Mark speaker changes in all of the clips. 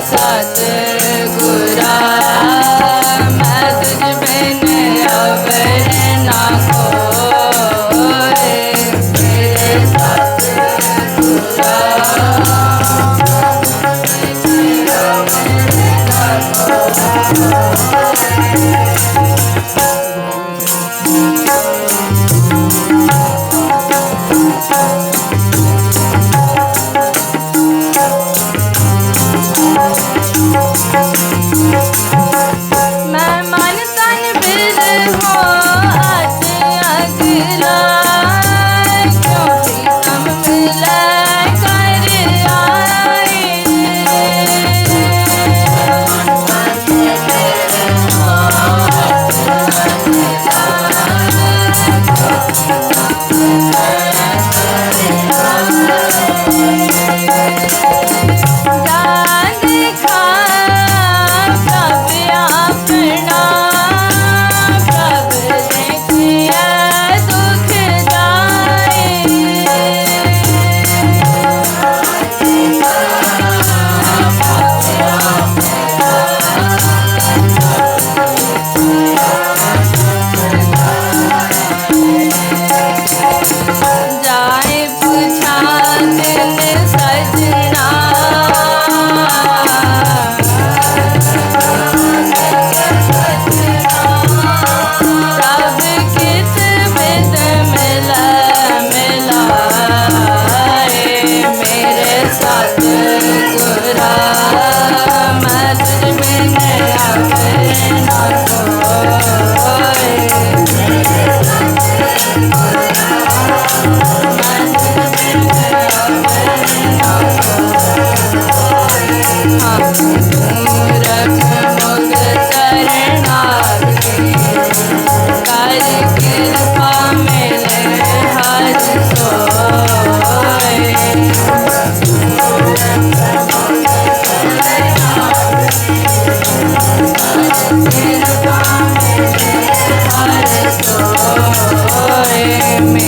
Speaker 1: ਸਤ ਗੁਰਾ ਮੈਂ ਤੁਝ ਬਿਨ ਅਵਰ ਨਾ ਕੋਏ ਮੇਰੇ ਸਤ ਗੁਰਾ Thank you.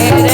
Speaker 1: Eres